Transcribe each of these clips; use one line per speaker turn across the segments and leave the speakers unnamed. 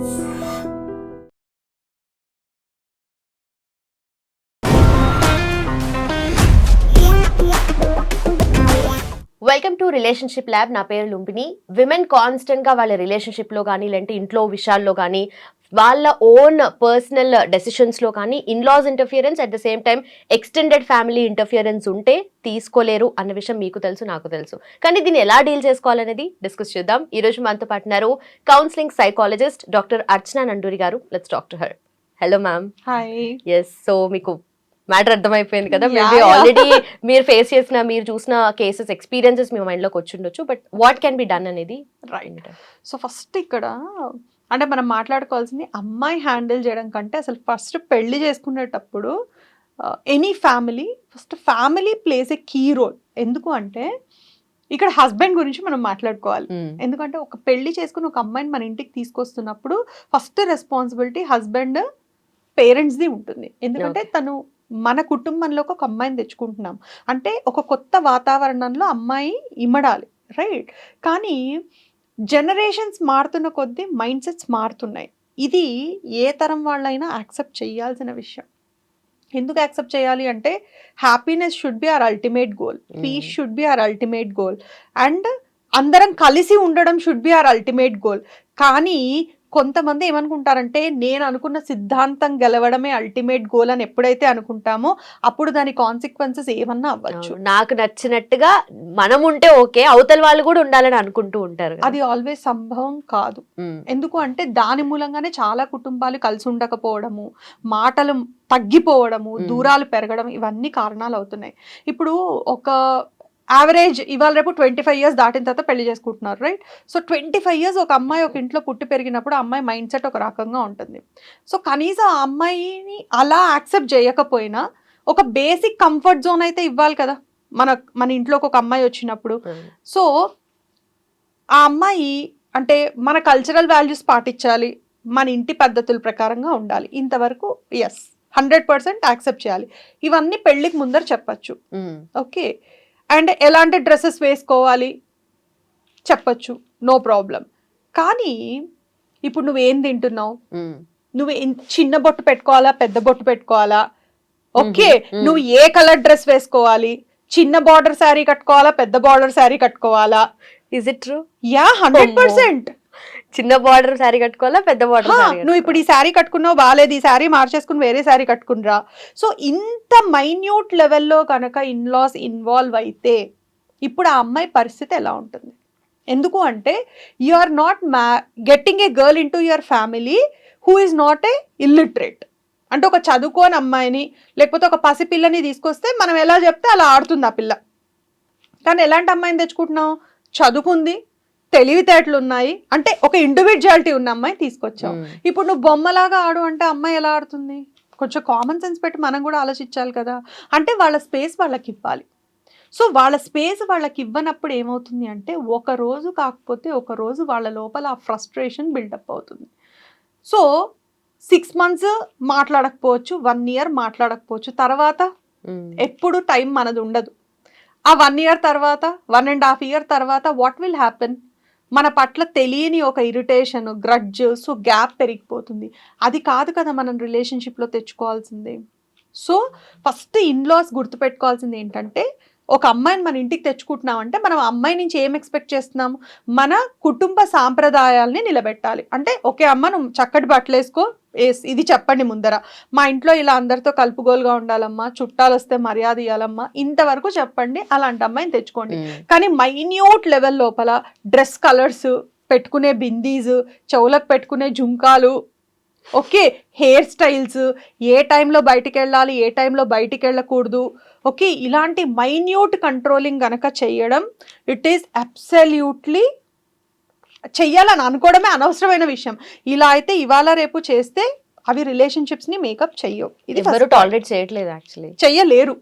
Lord. Welcome to relationship lab నా పేరు లుంపిని women కాన్స్టెంట్గా వాళ్ళ రిలేషన్షిప్లో కానీ లేదంటే ఇంట్లో విషయాల్లో కానీ వాళ్ళ ఓన్ పర్సనల్ డెసిషన్స్లో కానీ in-laws interference at the same time extended family interference ఉంటే తీసుకోలేరు అన్న విషయం మీకు తెలుసు నాకు తెలుసు. కానీ దీన్ని ఎలా డీల్ చేసుకోవాలనేది డిస్కస్ చేద్దాం. ఈ రోజు మనతో పాటున్నారు counselling psychologist doctor Archana Nanduri garu. Let's doctor her hello ma'am
hi
yes so మీకు మ్యాటర్ అర్థమైపోయింది కదా. మేబీ. ఆల్రెడీ మీరు ఫేస్ చేసిన మీరు చూసిన కేసెస్ ఎక్స్పీరియన్సెస్ మీ మైండ్లోకి వచ్చి ఉండొచ్చు but what can be done అనేది
రైట్ సో ఫస్ట్ ఇక్కడ అంటే మనం మాట్లాడుకోవాల్సింది అమ్మాయి హ్యాండిల్ చేయడం కంటే అసలు ఫస్ట్ పెళ్ళి చేసుకునేటప్పుడు any family first family place a key role ఎందుకు అంటే ఇక్కడ హస్బెండ్ గురించి మనం మాట్లాడుకోవాలి.
Hmm.
ఎందుకంటే ఒక పెళ్ళి చేసుకుని ఒక అమ్మాయిని మన ఇంటికి తీసుకొస్తున్నప్పుడు ఫస్ట్ రెస్పాన్సిబిలిటీ హస్బెండ్ పేరెంట్స్ది ఉంటుంది. ఎందుకంటే తను మన కుటుంబంలోకి ఒక అమ్మాయిని తెచ్చుకుంటున్నాం. అంటే ఒక కొత్త వాతావరణంలో అమ్మాయి ఇమ్మడాలి. రైట్? కానీ జనరేషన్స్ మారుతున్న కొద్దీ మైండ్ సెట్స్ మారుతున్నాయి. ఇది ఏ తరం వాళ్ళైనా యాక్సెప్ట్ చేయాల్సిన విషయం. ఎందుకు యాక్సెప్ట్ చేయాలి అంటే happiness should be our ultimate goal. Peace. Should be our ultimate goal. And అందరం కలిసి ఉండడం should be our ultimate goal. కానీ కొంతమంది ఏమనుకుంటారంటే నేను అనుకున్న సిద్ధాంతం గెలవడమే అల్టిమేట్ గోల్ అని ఎప్పుడైతే అనుకుంటామో అప్పుడు దాని కాన్సిక్వెన్సెస్ ఏమన్నా అవ్వచ్చు.
నాకు నచ్చినట్టుగా మనం ఉంటే ఓకే అవతల వాళ్ళు కూడా ఉండాలని అనుకుంటూ ఉంటారు.
అది ఆల్వేస్ సంభవం కాదు. ఎందుకు అంటే దాని మూలంగానే చాలా కుటుంబాలు కలిసి ఉండకపోవడము మాటలు తగ్గిపోవడము. దూరాలు పెరగడం ఇవన్నీ కారణాలు అవుతున్నాయి ఇప్పుడు ఒక యావరేజ్ ఇవాళ రేపు ట్వంటీ ఫైవ్ ఇయర్స్ దాటిన తర్వాత పెళ్ళి చేసుకుంటున్నారు right so twenty five years ఒక అమ్మాయి ఒక ఇంట్లో పుట్టి పెరిగినప్పుడు అమ్మాయి మైండ్ సెట్ ఒక రకంగా ఉంటుంది. సో కనీసం ఆ అమ్మాయిని అలా యాక్సెప్ట్ చేయకపోయినా ఒక బేసిక్ కంఫర్ట్ జోన్ అయితే ఇవ్వాలి కదా మన మన ఇంట్లోకి ఒక అమ్మాయి వచ్చినప్పుడు. సో ఆ అమ్మాయి అంటే మన కల్చరల్ వాల్యూస్ పాటించాలి మన ఇంటి పద్ధతుల ప్రకారంగా ఉండాలి. ఇంతవరకు ఎస్ హండ్రెడ్ పర్సెంట్ యాక్సెప్ట్ చేయాలి. ఇవన్నీ పెళ్ళికి ముందర చెప్పచ్చు. ఓకే అండ్ ఎలాంటి డ్రెస్సెస్ వేసుకోవాలి? చెప్పచ్చు. No problem. కానీ ఇప్పుడు నువ్వేం తింటున్నావు. నువ్వు చిన్న బొట్టు పెట్టుకోవాలా? పెద్ద బొట్టు పెట్టుకోవాలా? ఓకే. నువ్వు ఏ కలర్ డ్రెస్ వేసుకోవాలి? చిన్న బార్డర్ శారీ కట్టుకోవాలా? పెద్ద బార్డర్ శారీ కట్టుకోవాలా?
Is it true?
Yeah hundred. Percent.
చిన్న బార్డర్ శారీ కట్టుకోవాలా పెద్ద బార్డర్
నువ్వు ఇప్పుడు ఈ శారీ కట్టుకున్నావు బాగాలేదు ఈ శారీ మార్చేసుకుని వేరే శారీ కట్టుకునిరా సో ఇంత మైన్యూట్ లెవెల్లో కనుక ఇన్లాస్ ఇన్వాల్వ్ అయితే ఇప్పుడు ఆ అమ్మాయి పరిస్థితి ఎలా ఉంటుంది? ఎందుకు అంటే యు ఆర్ నాట్ మ్యా getting a girl into your family who is not a illiterate అంటే ఒక చదువుకోని అమ్మాయిని లేకపోతే ఒక పసిపిల్లని తీసుకొస్తే మనం ఎలా చెప్తే అలా ఆడుతుంది ఆ పిల్ల. కానీ ఎలాంటి అమ్మాయిని తెచ్చుకుంటున్నావు? చదువుకుంది. తెలివితేటలు ఉన్నాయి అంటే ఒక ఇండివిజువాలిటీ ఉన్న అమ్మాయి తీసుకొచ్చావు. ఇప్పుడు నువ్వు బొమ్మలాగా ఆడు అంటే అమ్మాయి ఎలా ఆడుతుంది? కొంచెం కామన్ సెన్స్ పెట్టి మనం కూడా ఆలోచించాలి కదా. అంటే వాళ్ళ స్పేస్ వాళ్ళకి ఇవ్వాలి. సో వాళ్ళ స్పేస్ వాళ్ళకి ఇవ్వనప్పుడు ఏమవుతుంది అంటే ఒక రోజు కాకపోతే ఒక రోజు వాళ్ళ లోపల ఆ ఫ్రస్ట్రేషన్ బిల్డప్ అవుతుంది. సో సిక్స్ మంత్స్ మాట్లాడకపోవచ్చు వన్ ఇయర్ మాట్లాడకపోవచ్చు. తర్వాత. ఎప్పుడు టైం మనది ఉండదు. ఆ వన్ ఇయర్ తర్వాత వన్ అండ్ హాఫ్ ఇయర్ తర్వాత వాట్ విల్ హ్యాపెన్ మన పట్ల తెలియని ఒక ఇరిటేషన్ గ్రడ్జ్ సో గ్యాప్ పెరిగిపోతుంది. అది కాదు కదా మనం రిలేషన్షిప్లో తెచ్చుకోవాల్సిందే. సో ఫస్ట్ ఇన్లాస్ గుర్తుపెట్టుకోవాల్సింది ఏంటంటే ఒక అమ్మాయిని మన ఇంటికి తెచ్చుకుంటున్నామంటే మనం ఆ అమ్మాయి నుంచి ఏం ఎక్స్పెక్ట్ చేస్తున్నాము? మన కుటుంబ సాంప్రదాయాల్ని నిలబెట్టాలి. అంటే ఓకే అమ్మ నువ్వు చక్కటి బట్టలు వేసుకో. ఇది చెప్పండి ముందర. మా ఇంట్లో ఇలా అందరితో కలుపుగోలుగా ఉండాలమ్మా. చుట్టాలు వస్తే మర్యాద ఇవ్వాలమ్మా ఇంతవరకు చెప్పండి అలాంటి అమ్మాయిని తెచ్చుకోండి. కానీ మైన్యూట్ లెవెల్ లోపల డ్రెస్ కలర్స్ పెట్టుకునే బిందీస్ చెవులకు పెట్టుకునే జుంకాలు ఓకే హెయిర్ స్టైల్స్ ఏ టైంలో బయటికి వెళ్ళాలి ఏ టైంలో బయటికి వెళ్ళకూడదు. ఓకే ఇలాంటి మైన్యూట్ కంట్రోలింగ్ గనక చేయడం ఇట్ ఈస్ అబ్సల్యూట్లీ చెయ్యాలని అనుకోవడమే అనవసరమైన విషయం. ఇలా అయితే ఇవాళ రేపు చేస్తే అవి రిలేషన్షిప్స్ని మేకప్ చెయ్యవు. ఇది
ఎవరు. టాలరేట్ చేయట్లేదు యాక్చువల్లీ.
చెయ్యలేరు.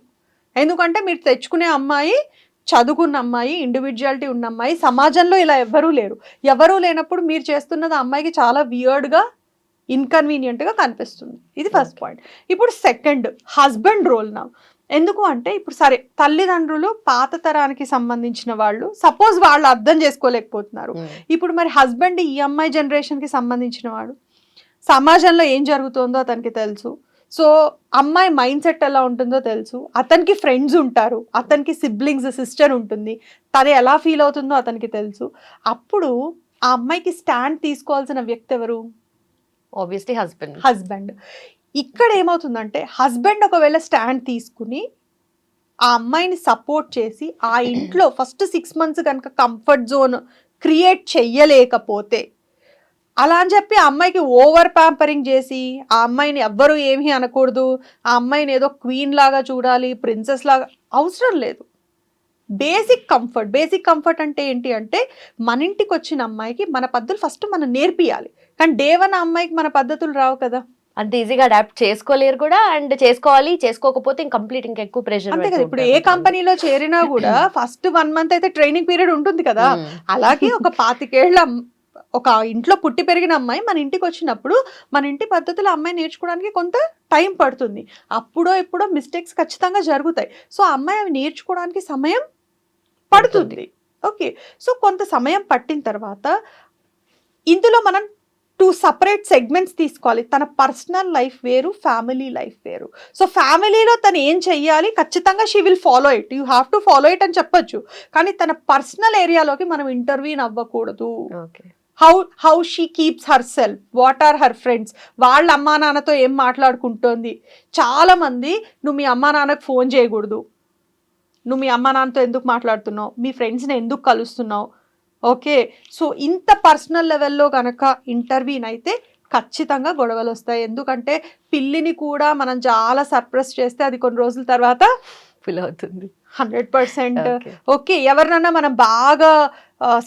ఎందుకంటే మీరు తెచ్చుకునే అమ్మాయి చదువుకున్న అమ్మాయి ఇండివిజువాలిటీ ఉన్న అమ్మాయి సమాజంలో ఇలా ఎవ్వరూ లేరు. ఎవరూ లేనప్పుడు మీరు చేస్తున్నది అమ్మాయికి చాలా వియర్డ్గా ఇన్కన్వీనియంట్గా కనిపిస్తుంది. ఇది ఫస్ట్ పాయింట్ ఇప్పుడు సెకండ్ హస్బెండ్ రోల్ నా ఎందుకు అంటే ఇప్పుడు సరే తల్లిదండ్రులు పాత తరానికి సంబంధించిన వాళ్ళు సపోజ్ వాళ్ళు అర్థం చేసుకోలేకపోతున్నారు.
Mm.
ఇప్పుడు మరి హస్బెండ్ ఈ అమ్మాయి జనరేషన్కి సంబంధించిన వాడు సమాజంలో ఏం జరుగుతుందో అతనికి తెలుసు. సో అమ్మాయి మైండ్ సెట్ ఎలా ఉంటుందో తెలుసు. అతనికి ఫ్రెండ్స్ ఉంటారు. అతనికి సిబ్లింగ్స్ సిస్టర్ ఉంటుంది. తను ఎలా ఫీల్ అవుతుందో అతనికి తెలుసు. అప్పుడు ఆ అమ్మాయికి స్టాండ్ తీసుకోవాల్సిన వ్యక్తి ఎవరు?
ఆబ్వియస్లీ హస్బెండ్
హస్బెండ్ ఇక్కడ ఏమవుతుందంటే హస్బెండ్ ఒకవేళ స్టాండ్ తీసుకుని ఆ అమ్మాయిని సపోర్ట్ చేసి ఆ ఇంట్లో ఫస్ట్ సిక్స్ మంత్స్ కనుక కంఫర్ట్ జోన్ క్రియేట్ చెయ్యలేకపోతే అలా అని చెప్పి ఆ అమ్మాయికి ఓవర్ ప్యాంపరింగ్ చేసి ఆ అమ్మాయిని ఎవ్వరూ ఏమీ అనకూడదు ఆ అమ్మాయిని ఏదో క్వీన్ లాగా చూడాలి ప్రిన్సెస్ లాగా అవసరం లేదు. బేసిక్ కంఫర్ట్ బేసిక్ కంఫర్ట్ అంటే ఏంటి అంటే మన ఇంటికి వచ్చిన అమ్మాయికి మన పద్ధతులు ఫస్ట్ మనం నేర్పియాలి. కానీ డే వన్ అమ్మాయికి మన పద్ధతులు రావు కదా.
అంత ఈజీగా అడాప్ట్ చేసుకోలేరు కూడా అండ్ చేసుకోవాలి చేసుకోకపోతే ఇంక కంప్లీట్ ఇంకా ఎక్కువ ప్రెషర్
అంతే కదా ఇప్పుడు ఏ కంపెనీలో చేరినా కూడా ఫస్ట్ వన్ మంత్ అయితే ట్రైనింగ్ పీరియడ్ ఉంటుంది కదా. అలాగే ఒక పాతికేళ్ళ ఒక ఇంట్లో పుట్టి పెరిగిన అమ్మాయి మన ఇంటికి వచ్చినప్పుడు మన ఇంటి పద్ధతులు అమ్మాయి నేర్చుకోవడానికి కొంత టైం పడుతుంది. అప్పుడో ఎప్పుడో మిస్టేక్స్ ఖచ్చితంగా జరుగుతాయి. సో అమ్మాయి అవి నేర్చుకోవడానికి సమయం పడుతుంది. ఓకే. సో కొంత సమయం పట్టిన తర్వాత ఇందులో మనం టూ సపరేట్ సెగ్మెంట్స్ తీసుకోవాలి. తన పర్సనల్ లైఫ్ వేరు ఫ్యామిలీ లైఫ్ వేరు. సో ఫ్యామిలీలో తను ఏం చెయ్యాలి? ఖచ్చితంగా she will follow it. You have to follow it అని చెప్పొచ్చు. కానీ తన పర్సనల్ ఏరియాలోకి మనం ఇంటర్వ్యూన్ అవ్వకూడదు.
Okay.
How how she keeps herself what are her friends? వాళ్ళ అమ్మా నాన్నతో ఏం మాట్లాడుకుంటోంది? చాలా మంది నువ్వు మీ అమ్మా నాన్నకు ఫోన్ చేయకూడదు. నువ్వు మీ అమ్మా నాన్నతో ఎందుకు మాట్లాడుతున్నావు? మీ ఫ్రెండ్స్ని ఎందుకు కలుస్తున్నావు? ఓకే. సో ఇంత పర్సనల్ లెవెల్లో కనుక ఇంటర్వ్యూన్ అయితే ఖచ్చితంగా గొడవలు వస్తాయి ఎందుకంటే పిల్లిని కూడా మనం చాలా సర్ప్రెస్ చేస్తే అది కొన్ని రోజుల తర్వాత
ఫీల్ అవుతుంది.
Hundred percent. ఓకే. ఎవరినన్నా మనం బాగా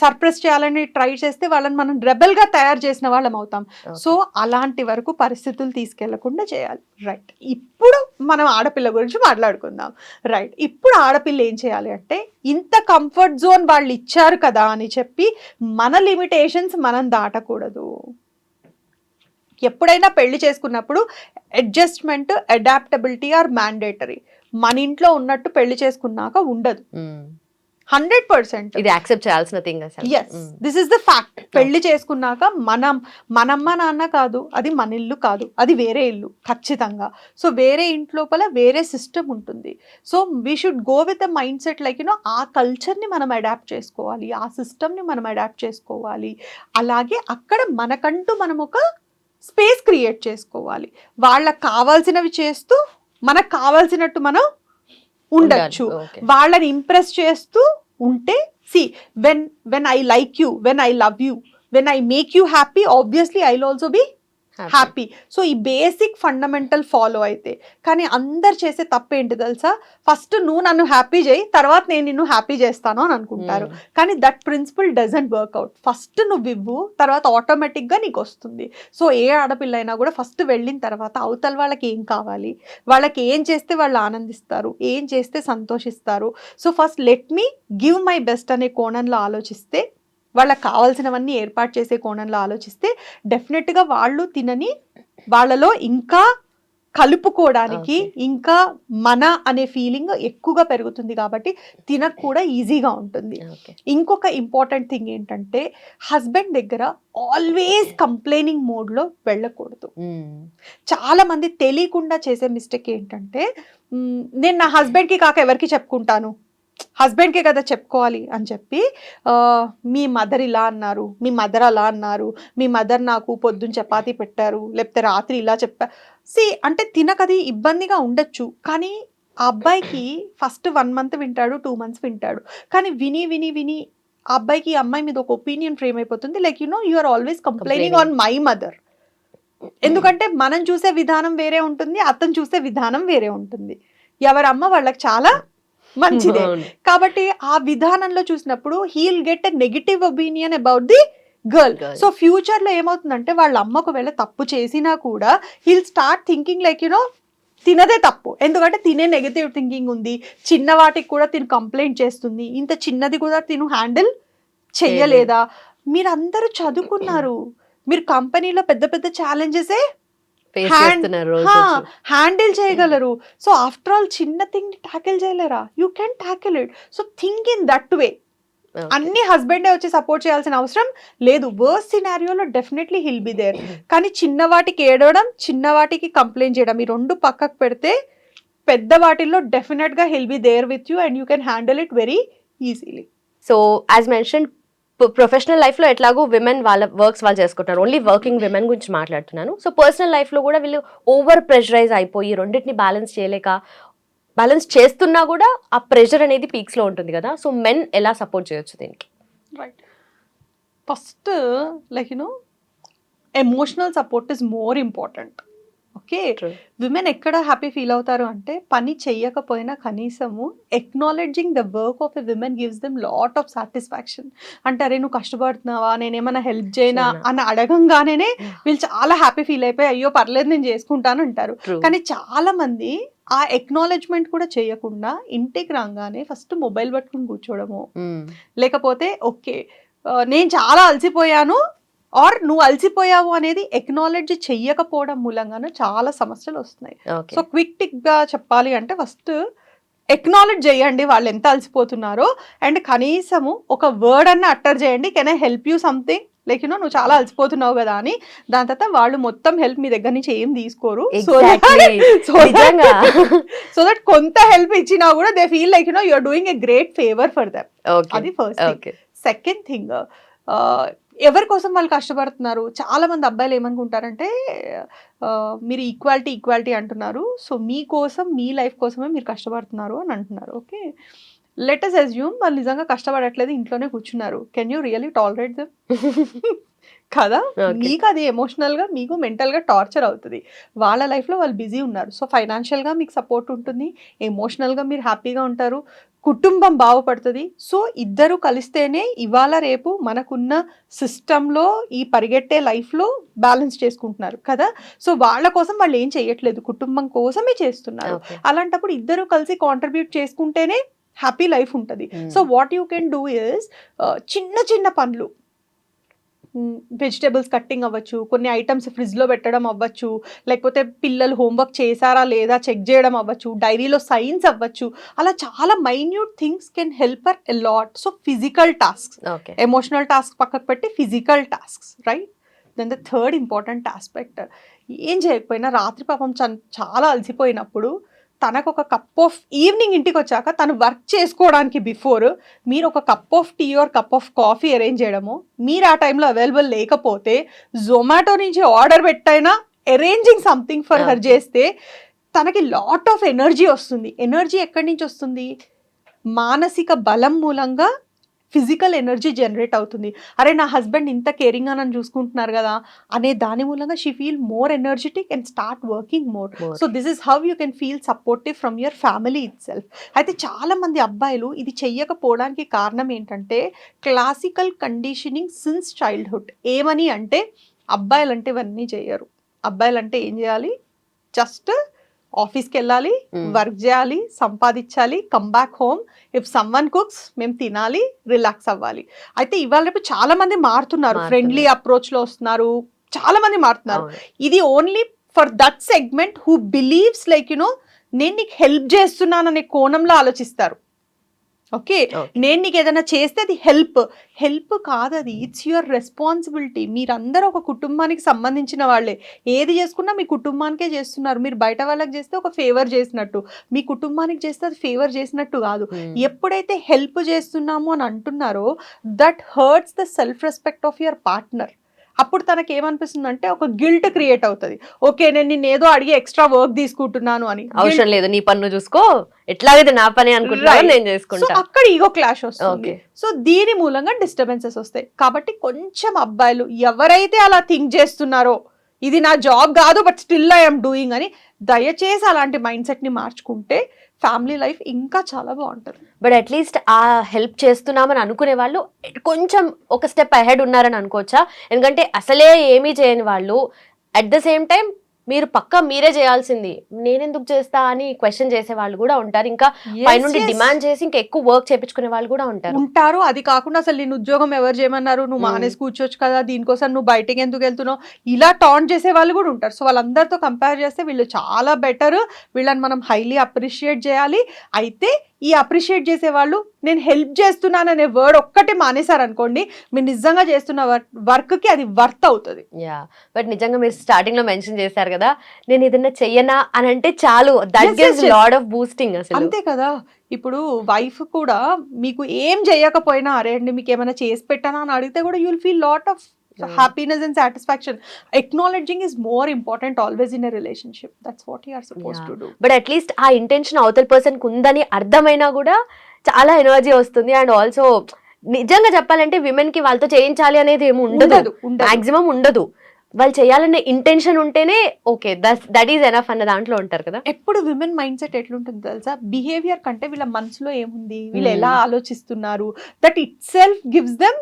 సర్ప్రెస్ చేయాలని ట్రై చేస్తే వాళ్ళని మనం రెబల్గా తయారు చేసిన వాళ్ళం అవుతాం. సో అలాంటి వరకు పరిస్థితులు తీసుకెళ్ళకుండా చేయాలి. రైట్. ఇప్పుడు మనం ఆడపిల్ల గురించి మాట్లాడుకుందాం. రైట్. ఇప్పుడు ఆడపిల్ల ఏం చేయాలి అంటే ఇంత కంఫర్ట్ జోన్ వాళ్ళు ఇచ్చారు కదా అని చెప్పి మన లిమిటేషన్స్ మనం దాటకూడదు. ఎప్పుడైనా పెళ్ళి చేసుకున్నప్పుడు అడ్జస్ట్మెంట్ అడాప్టబిలిటీ ఆర్ మ్యాండేటరీ. మన ఇంట్లో ఉన్నట్టు పెళ్ళి చేసుకున్నాక ఉండదు. Hundred percent.
ఇది యాక్సెప్ట్ చేయాల్సిన thing
this is the fact పెళ్ళి చేసుకున్నాక మనం మనమ్మ నాన్న కాదు అది మన ఇల్లు కాదు అది వేరే ఇల్లు ఖచ్చితంగా. సో వేరే ఇంట్లోపల వేరే సిస్టమ్ ఉంటుంది. So we should go with the mindset like you know ఆ కల్చర్ని మనం అడాప్ట్ చేసుకోవాలి ఆ సిస్టమ్ని మనం అడాప్ట్ చేసుకోవాలి. అలాగే అక్కడ మనకంటూ మనం ఒక స్పేస్ క్రియేట్ చేసుకోవాలి. వాళ్ళకి కావాల్సినవి చేస్తూ మనకు కావాల్సినట్టు మనం ఉండొచ్చు. వాళ్ళని ఇంప్రెస్ చేస్తూ ఉంటే see when when I like you when I love you when I make you happy obviously I also be happy so ఈ బేసిక్ ఫండమెంటల్ ఫాలో అయితే కానీ అందరు చేసే తప్పు ఏంటి తెలుసా? ఫస్ట్ నువ్వు నన్ను హ్యాపీ చేయి తర్వాత నేను నిన్ను హ్యాపీ చేస్తాను అని అనుకుంటారు. కానీ that principle doesn't work out first నువ్వు ఇవ్వు తర్వాత ఆటోమేటిక్గా నీకు వస్తుంది. సో ఏ ఆడపిల్ల అయినా కూడా ఫస్ట్ వెళ్ళిన తర్వాత అవతల వాళ్ళకి ఏం కావాలి? వాళ్ళకి ఏం చేస్తే వాళ్ళు ఆనందిస్తారు? ఏం చేస్తే సంతోషిస్తారు? So first let me give my best అనే కోణంలో ఆలోచిస్తే వాళ్ళకి కావాల్సినవన్నీ ఏర్పాటు చేసే కోణంలో ఆలోచిస్తే డెఫినెట్గా వాళ్ళు తినని వాళ్ళలో ఇంకా కలుపుకోవడానికి. ఇంకా మన అనే ఫీలింగ్ ఎక్కువగా పెరుగుతుంది కాబట్టి తినకు కూడా ఈజీగా ఉంటుంది. ఇంకొక ఇంపార్టెంట్ థింగ్ ఏంటంటే హస్బెండ్ దగ్గర ఆల్వేస్ కంప్లైనింగ్ మోడ్లో వెళ్ళకూడదు. చాలా మంది తెలియకుండా చేసే మిస్టేక్ ఏంటంటే నేను నా హస్బెండ్కి కాక ఎవరికి చెప్పుకుంటాను? హస్బెండ్కే కదా చెప్పుకోవాలి అని చెప్పి మీ మదర్ ఇలా అన్నారు మీ మదర్ అలా అన్నారు మీ మదర్ నాకు పొద్దున్న చపాతీ పెట్టారు లేకపోతే రాత్రి ఇలా చెప్పారు సి అంటే తినకది ఇబ్బందిగా ఉండొచ్చు. కానీ ఆ అబ్బాయికి ఫస్ట్ వన్ మంత్ వింటాడు టూ మంత్స్ వింటాడు. కానీ విని విని విని ఆ అబ్బాయికి అమ్మాయి మీద ఒక ఒపీనియన్ ఫ్రేమ్ అయిపోతుంది. Like you know you are always complaining on my mother. ఎందుకంటే మనం చూసే విధానం వేరే ఉంటుంది అతను చూసే విధానం వేరే ఉంటుంది. ఎవరి అమ్మ వాళ్ళకి చాలా మంచిదే. కాబట్టి ఆ విధానంలో చూసినప్పుడు he'll get a negative opinion about the girl. So ఫ్యూచర్లో ఏమవుతుందంటే వాళ్ళ అమ్మ ఒకవేళ తప్పు చేసినా కూడా he'll start thinking like you know తినదే తప్పు. ఎందుకంటే తినే నెగటివ్ థింకింగ్ ఉంది. చిన్న వాటికి కూడా తిను కంప్లైంట్ చేస్తుంది. ఇంత చిన్నది కూడా తిను హ్యాండిల్ చెయ్యలేదా మీరందరూ చదువుకున్నారు. మీరు కంపెనీలో పెద్ద పెద్ద ఛాలెంజెసే హ్యాండిల్ చేయగలరు. సో ఆఫ్టర్ ఆల్ చిన్న థింగ్ ట్యాకిల్ చేయలేరా? You can tackle it so think in that way. అన్ని హస్బెండే వచ్చి సపోర్ట్ చేయాల్సిన అవసరం లేదు. వర్స్ సినారియోలో డెఫినెట్లీ హిల్ బి దేర్ కానీ చిన్న వాటికి ఏడవడం చిన్న వాటికి కంప్లైంట్ చేయడం ఈ రెండు పక్కకు పెడితే పెద్ద వాటిల్లో డెఫినెట్గా he'll be there with you and you can handle it very easily
so as mention professional లైఫ్లో ఎట్లాగో విమెన్ వాళ్ళ వర్క్స్ వాళ్ళు చేసుకుంటారు. ఓన్లీ వర్కింగ్ విమెన్ గురించి మాట్లాడుతున్నాను. సో పర్సనల్ లైఫ్లో కూడా వీళ్ళు ఓవర్ ప్రెషరైజ్ అయిపోయి రెండింటిని బ్యాలెన్స్ చేయలేక బ్యాలెన్స్ చేస్తున్నా కూడా ఆ ప్రెషర్ అనేది పీక్స్లో ఉంటుంది కదా. సో మెన్ ఎలా సపోర్ట్ చేయొచ్చు దీనికి?
Right first like you know emotional support is more important okay women ఎక్కడ హ్యాపీ ఫీల్ అవుతారు అంటే పని చెయ్యకపోయినా కనీసము acknowledging the work of a women gives them lot of satisfaction అంటే అరే నువ్వు కష్టపడుతున్నావా నేనేమైనా హెల్ప్ చేయనా? అని అడగంగానే. వీళ్ళు చాలా హ్యాపీ ఫీల్ అయిపోయి అయ్యో పర్లేదు నేను చేసుకుంటాను అంటారు. కానీ చాలా మంది ఆ ఎక్నాలెడ్జ్మెంట్ కూడా చేయకుండా ఇంటికి రాగానే ఫస్ట్ మొబైల్ పట్టుకుని కూర్చోవడము
Mm.
లేకపోతే ఓకే నేను చాలా అలసిపోయాను ఆర్ నువ్వు అలసిపోయావు అనేది ఎక్నాలెడ్జ్ చెయ్యకపోవడం మూలంగానే చాలా సమస్యలు వస్తున్నాయి. సో క్విక్ టిక్గా చెప్పాలి అంటే ఫస్ట్ ఎక్నాలెడ్జ్ చేయండి వాళ్ళు ఎంత అలసిపోతున్నారో అండ్ కనీసము ఒక వర్డ్ అన్న అట్టర్ చేయండి. Can I help you something like you know నువ్వు చాలా అలసిపోతున్నావు కదా అని. దాని తర్వాత వాళ్ళు మొత్తం హెల్ప్ మీ దగ్గర నుంచి ఏం తీసుకోరు. సో దట్ కొంత హెల్ప్ ఇచ్చినా కూడా they feel like you know you're doing a great favour for them అది ఫస్ట్ సెకండ్ థింగ్ ఎవరి కోసం వాళ్ళు కష్టపడుతున్నారు? చాలా మంది అబ్బాయిలు ఏమనుకుంటారంటే మీరు ఈక్వాలిటీ ఈక్వాలిటీ అంటున్నారు. సో మీకోసం మీ లైఫ్ కోసమే మీరు కష్టపడుతున్నారు అని అంటున్నారు. ఓకే లెటస్ అజ్యూమ్ వాళ్ళు నిజంగా కష్టపడట్లేదు ఇంట్లోనే కూర్చున్నారు. Can you really tolerate them కదా. మీకు అది ఎమోషనల్గా మీకు మెంటల్గా టార్చర్ అవుతుంది. వాళ్ళ లైఫ్లో వాళ్ళు బిజీ ఉన్నారు. సో ఫైనాన్షియల్గా మీకు సపోర్ట్ ఉంటుంది. ఎమోషనల్గా మీరు హ్యాపీగా ఉంటారు. కుటుంబం బాగుపడుతుంది. సో ఇద్దరు కలిస్తేనే ఇవాళ రేపు మనకున్న సిస్టంలో ఈ పరిగెట్టే లైఫ్లో బ్యాలెన్స్ చేసుకుంటున్నారు. కదా? సో వాళ్ళ కోసం వాళ్ళు ఏం చేయట్లేదు. కుటుంబం కోసమే చేస్తున్నారు. అలాంటప్పుడు ఇద్దరు కలిసి కాంట్రిబ్యూట్ చేసుకుంటేనే హ్యాపీ లైఫ్ ఉంటుంది. So what you can do is చిన్న చిన్న పనులు వెజిటేబుల్స్ కట్టింగ్ అవ్వచ్చు కొన్ని ఐటమ్స్ ఫ్రిడ్జ్లో పెట్టడం అవ్వచ్చు లేకపోతే పిల్లలు హోంవర్క్ చేశారా లేదా చెక్ చేయడం అవ్వచ్చు డైరీలో సైన్స్ అవ్వచ్చు. అలా చాలా minute things can help her a lot so physical tasks
okay
emotional task పక్కకు పెట్టి physical tasks right then the third important aspect ఏం చేయకపోయినా రాత్రి పాపం చాలా అలసిపోయినప్పుడు తనకు ఒక కప్ ఆఫ్ ఈవినింగ్ ఇంటికి వచ్చాక తను వర్క్ చేసుకోవడానికి బిఫోర్ మీరు ఒక cup of tea or cup of coffee arrange చేయడము. మీరు ఆ టైంలో అవైలబుల్ లేకపోతే జొమాటో నుంచి ఆర్డర్ పెట్టైనా అరేంజింగ్ సంథింగ్ ఫర్ హర్. చేస్తే తనకి లాట్ ఆఫ్ ఎనర్జీ వస్తుంది. ఎనర్జీ ఎక్కడి నుంచి వస్తుంది? మానసిక బలం మూలంగా ఫిజికల్ ఎనర్జీ జనరేట్ అవుతుంది. అరే నా హస్బెండ్ ఇంత కేరింగ్గా నన్ను చూసుకుంటున్నారు కదా అనే దాని మూలంగా she feel more energetic and start working more. So this is how you can feel supportive from your family itself అయితే చాలా మంది అబ్బాయిలు ఇది చెయ్యకపోవడానికి కారణం ఏంటంటే క్లాసికల్ కండిషనింగ్ సిన్స్ చైల్డ్హుడ్ ఏమని అంటే అబ్బాయిలు అంటే ఇవన్నీ చేయరు అబ్బాయిలు అంటే ఏం చేయాలి? జస్ట్ ఆఫీస్కి వెళ్ళాలి. వర్క్ చేయాలి సంపాదించాలి come back home if someone cooks మేము తినాలి రిలాక్స్ అవ్వాలి అయితే ఇవాళ రేపు చాలా మంది మారుతున్నారు. ఫ్రెండ్లీ అప్రోచ్లో వస్తున్నారు చాలా మంది మారుతున్నారు. ఇది only for that segment who believes like you know నేను నీకు హెల్ప్ చేస్తున్నాననే కోణంలో ఆలోచిస్తారు ఓకే. నేను నీకు ఏదైనా చేస్తే అది హెల్ప్. హెల్ప్ కాదు అది ఇట్స్ యువర్ రెస్పాన్సిబిలిటీ మీరందరూ ఒక కుటుంబానికి సంబంధించిన వాళ్ళే. ఏది చేసుకున్నా మీ కుటుంబానికే చేస్తున్నారు. మీరు బయట వాళ్ళకి చేస్తే ఒక ఫేవర్ చేసినట్టు. మీ కుటుంబానికి చేస్తే అది ఫేవర్ చేసినట్టు కాదు.
Mm.
ఎప్పుడైతే హెల్ప్ చేస్తున్నాము అని అంటున్నారో that hurts the self respect of your partner అప్పుడు తనకి ఏమనిపిస్తుంది అంటే ఒక గిల్ట్ క్రియేట్ అవుతుంది. ఓకే నేను నిన్ను ఏదో అడిగి ఎక్స్ట్రా వర్క్ తీసుకుంటున్నాను అని.
అవసరం లేదు నీ పన్ను చూసుకో. ఎట్లాగైతే నా పని అనుకుంటున్నావు
Right.
నేను చేసుకుంటా.
అక్కడ ఈగో క్లాష్ వస్తుంది. సో దీని మూలంగా డిస్టర్బెన్సెస్ వస్తాయి. కాబట్టి కొంచెం అబ్బాయిలు ఎవరైతే అలా థింక్ చేస్తున్నారో ఇది నా జాబ్ కాదు బట్ స్టిల్ ఐఎమ్ డూయింగ్ అని దయచేసి అలాంటి మైండ్ సెట్ని మార్చుకుంటే ఫ్యామిలీ లైఫ్ ఇంకా చాలా బాగుంటుంది.
బట్ అట్లీస్ట్ ఆ హెల్ప్ చేస్తున్నామని అనుకునే వాళ్ళు కొంచెం ఒక స్టెప్ అహెడ్ ఉన్నారని అనుకోవచ్చా? ఎందుకంటే అసలే ఏమీ చేయని వాళ్ళు అట్ ద సేమ్ టైం మీరు పక్కా మీరే చేయాల్సింది. నేనెందుకు చేస్తా అని క్వశ్చన్ చేసే వాళ్ళు కూడా ఉంటారు. ఇంకా పైనుండి. డిమాండ్ చేసి ఇంకా ఎక్కువ వర్క్ చేపించుకునే వాళ్ళు కూడా ఉంటారు.
ఉంటారు. అది కాకుండా అసలు నేను ఉద్యోగం ఎవరు చేయమన్నారు? నువ్వు
Hmm.
మానేసి కూర్చోవచ్చు కదా దీనికోసం నువ్వు బయటకి ఎందుకు వెళ్తున్నావు? ఇలా టాన్ చేసే వాళ్ళు కూడా ఉంటారు. సో వాళ్ళందరితో కంపేర్ చేస్తే వీళ్ళు చాలా బెటర్ వీళ్ళని మనం హైలీ అప్రిషియేట్ చేయాలి. అయితే ఈ అప్రిషియేట్ చేసే వాళ్ళు నేను హెల్ప్ చేస్తున్నాననే వర్డ్ ఒక్కటి మానేశారు అనుకోండి మీరు నిజంగా చేస్తున్న వర్క్కి అది వర్త్ అవుతుంది.
యా బట్ నిజంగా మీరు స్టార్టింగ్లో మెన్షన్ చేశారు కదా నేను ఏదైనా చెయ్యనా అని అంటే చాలు. That gives. Lot of boosting అసలు.
అంతే కదా. ఇప్పుడు వైఫ్ కూడా మీకు ఏం చేయకపోయినా అరే అండి మీకు ఏమైనా చేసి పెట్టానా? అని అడిగితే కూడా you'll feel lot of
Hmm.
Happiness and satisfaction acknowledging is more important always in a relationship that's what you are suppose. To do
but at least ఆ ఇంటెన్షన్ అవతల పర్సన్ ఉందని అర్థమైనా కూడా చాలా ఎనర్జీ వస్తుంది. అండ్ ఆల్సో నిజంగా చెప్పాలంటే విమెన్కి వాళ్ళతో చేయించాలి అనేది ఏమి ఉండదు. మాక్సిమం ఉండదు. వాళ్ళు చేయాలనే ఇంటెన్షన్ ఉంటేనే ఓకే దట్ ఈస్ ఎనఫ్ అన్న దాంట్లో ఉంటారు కదా.
ఎప్పుడు విమెన్ మైండ్ సెట్ ఎట్లుంటుంది తెలుసా? బిహేవియర్ కంటే వీళ్ళ మనసులో ఏముంది? వీళ్ళు
Hmm.
ఎలా ఆలోచిస్తున్నారు? That itself gives them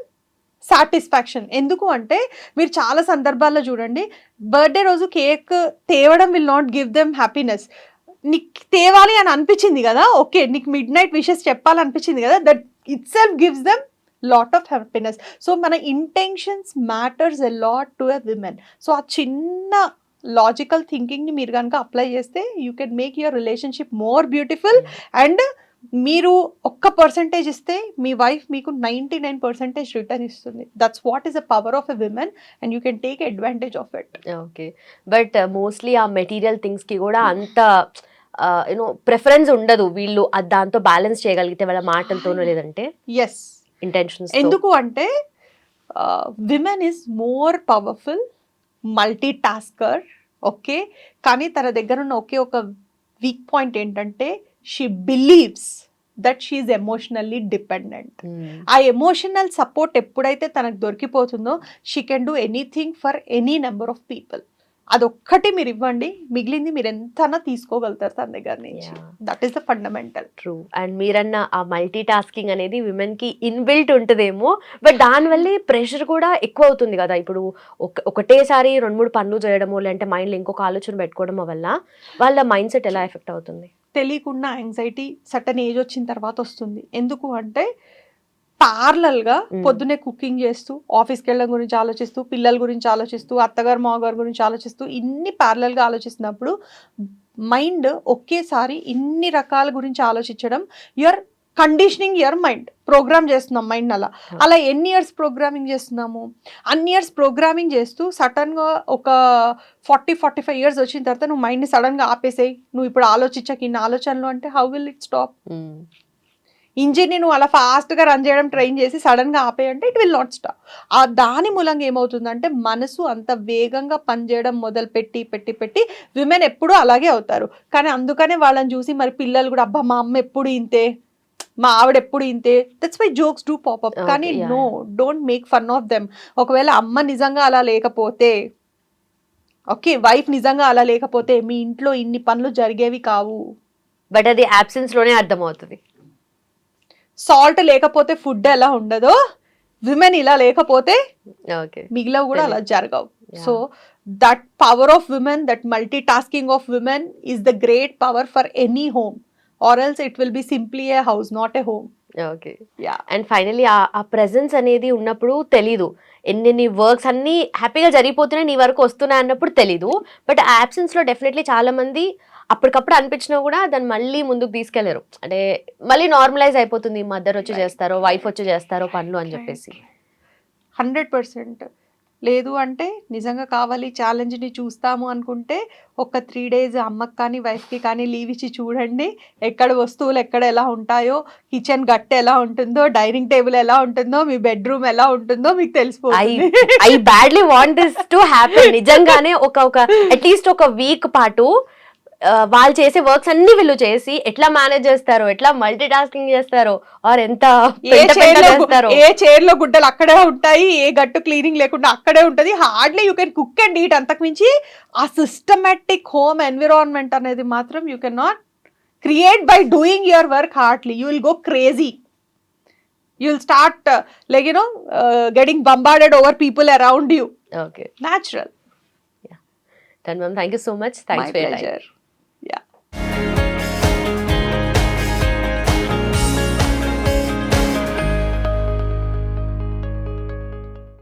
satisfaction. ఎందుకు అంటే మీరు చాలా సందర్భాల్లో చూడండి బర్త్డే రోజు కేక్ తేవడం will not give them happiness నీకు తేవాలి అని అనిపించింది కదా ఓకే నీకు మిడ్ నైట్ విషెస్ చెప్పాలనిపించింది కదా that itself gives them lot of happiness so మన intentions matters a lot to a women so ఆ చిన్న లాజికల్ థింకింగ్ని మీరు కనుక అప్లై చేస్తే you can make your relationship more beautiful and మీరు ఒక్క పర్సంటేజ్ ఇస్తే మీ వైఫ్ మీకు నైంటీ నైన్ పర్సెంటేజ్ రిటర్న్ ఇస్తుంది. That's what is the power of a women and you can take advantage of it
okay but mostly uh, ఆ material థింగ్స్కి కూడా అంత యూనో ప్రిఫరెన్స్ ఉండదు వీళ్ళు దాంతో బ్యాలెన్స్ చేయగలిగితే వాళ్ళ మాటలతోనో లేదంటే.
ఎస్
ఇంటెన్షన్స్
ఎందుకు అంటే women is more powerful multitasker okay కానీ తన దగ్గర ఉన్న ఒకే ఒక వీక్ పాయింట్ ఏంటంటే she believes that she's emotionally dependent ఆ ఎమోషనల్ సపోర్ట్ ఎప్పుడైతే తనకు దొరికిపోతుందో she can do anything for any number of people అదొక్కటి మీరు ఇవ్వండి మిగిలింది మీరు ఎంతనా తీసుకోగలుగుతారు తన దగ్గర నుంచి. That is the fundamental
true and మీరన్న ఆ మల్టీ టాస్కింగ్ అనేది విమెన్కి ఇన్బిల్ట్ ఉంటుందేమో బట్ దానివల్లే ప్రెషర్ కూడా ఎక్కువ అవుతుంది కదా. ఇప్పుడు ఒక ఒకటేసారి రెండు మూడు పనులు చేయడమో లేదంటే మైండ్లో ఇంకొక ఆలోచన పెట్టుకోవడం వల్ల వాళ్ళ మైండ్ సెట్ ఎలా ఎఫెక్ట్ అవుతుంది?
తెలియకుండా యాంగ్జైటీ సటన్ ఏజ్ వచ్చిన తర్వాత వస్తుంది ఎందుకు అంటే parallel గా
Mm.
పొద్దునే కుకింగ్ చేస్తూ ఆఫీస్కి వెళ్ళడం గురించి ఆలోచిస్తూ పిల్లల గురించి ఆలోచిస్తూ అత్తగారు మామగారు గురించి ఆలోచిస్తూ ఇన్ని parallel గా ఆలోచిస్తున్నప్పుడు మైండ్ ఒకేసారి ఇన్ని రకాల గురించి ఆలోచించడం your conditioning your mind. Program చేస్తున్నాం మైండ్ అలా. అలా ఎన్ని ఇయర్స్ ప్రోగ్రామింగ్ చేస్తున్నాము? అన్ని ఇయర్స్ ప్రోగ్రామింగ్ చేస్తూ సడన్గా ఒక ఫార్టీ ఫార్టీ ఫైవ్ ఇయర్స్ వచ్చిన తర్వాత నువ్వు మైండ్ని సడన్గా ఆపేసేయి. నువ్వు ఇప్పుడు ఆలోచించక ఇన్ని ఆలోచనలు అంటే హౌ విల్ ఇట్ స్టాప్? ఇంజిన్ని నువ్వు అలా ఫాస్ట్గా రన్ చేయడం ట్రైన్ చేసి సడన్గా ఆపేయంటే ఇట్ విల్ నాట్ స్టాప్. ఆ దాని మూలంగా ఏమవుతుందంటే మనసు అంత వేగంగా పనిచేయడం మొదలు పెట్టి పెట్టి పెట్టి విమెన్ ఎప్పుడూ అలాగే అవుతారు. కానీ అందుకనే వాళ్ళని చూసి మరి పిల్లలు కూడా అబ్బా మా అమ్మ ఎప్పుడు ఇంతే? మా ఆవిడ ఎప్పుడు ఇంతే? That's why jokes do pop up కానీ no don't make fun of them ఒకవేళ అమ్మ నిజంగా అలా లేకపోతే ఓకే వైఫ్ నిజంగా అలా లేకపోతే మీ ఇంట్లో ఇన్ని పనులు జరిగేవి కావు.
బట్ అది absence లోనే అర్థమవుతుంది.
సాల్ట్ లేకపోతే ఫుడ్ ఎలా ఉండదో? విమెన్ ఇలా లేకపోతే మిగిలిన కూడా అలా జరగవు. So that power of women that multitasking of women is the great power for any home or else it will be simply a house not a home
okay
ya
and finally ఆ presence అనేది ఉన్నప్పుడు తెలీదు. ఎన్ని works అన్ని హ్యాపీగా జరిగిపోతున్నాయి నీ వరకు వస్తున్నాయి అన్నప్పుడు తెలీదు. బట్ ఆ లో డెఫినెట్లీ చాలా మంది అప్పటికప్పుడు అనిపించినా కూడా దాన్ని మళ్ళీ ముందుకు తీసుకెళ్ళరు. అంటే మళ్ళీ నార్మలైజ్ అయిపోతుంది. మదర్ వచ్చి చేస్తారో వైఫ్ వచ్చి చేస్తారో పనులు అని చెప్పేసి.
హండ్రెడ్ పర్సెంట్ లేదు అంటే నిజంగా కావాలి ఛాలెంజ్ని చూస్తాము అనుకుంటే ఒక త్రీ డేస్ అమ్మకి కానీ వైఫ్కి కానీ లీవ్ ఇచ్చి చూడండి. ఎక్కడ వస్తువులు ఎక్కడ ఎలా ఉంటాయో కిచెన్ గట్ట ఎలా ఉంటుందో డైనింగ్ టేబుల్ ఎలా ఉంటుందో మీ బెడ్రూమ్ ఎలా ఉంటుందో మీకు
ఐ
తెలిసిపోతుంది.
I badly want this to happy నిజంగానే ఒక ఒక అట్లీస్ట్ ఒక వీక్ పాటు వాళ్ళు చేసే వర్క్స్ అన్ని వీళ్ళు చేసి ఎట్లా మేనేజ్ చేస్తారో ఎట్లా మల్టీ టాస్కింగ్ చేస్తారో ఆర్ ఎంత
ఏ చైర్లో గుడ్డలు అక్కడే ఉంటాయి ఏ గట్టు క్లీనింగ్ లేకుండా అక్కడే ఉంటది. Hardly you can cook and eat అంతకు మించి ఆ సిస్టమేటిక్ హోమ్ ఎన్విరాన్మెంట్ అనేది మాత్రం you can not create by doing your work hardly you will go crazy you will start like you know getting bombarded over people around you
okay
natural
ma'am thank you so much thanks for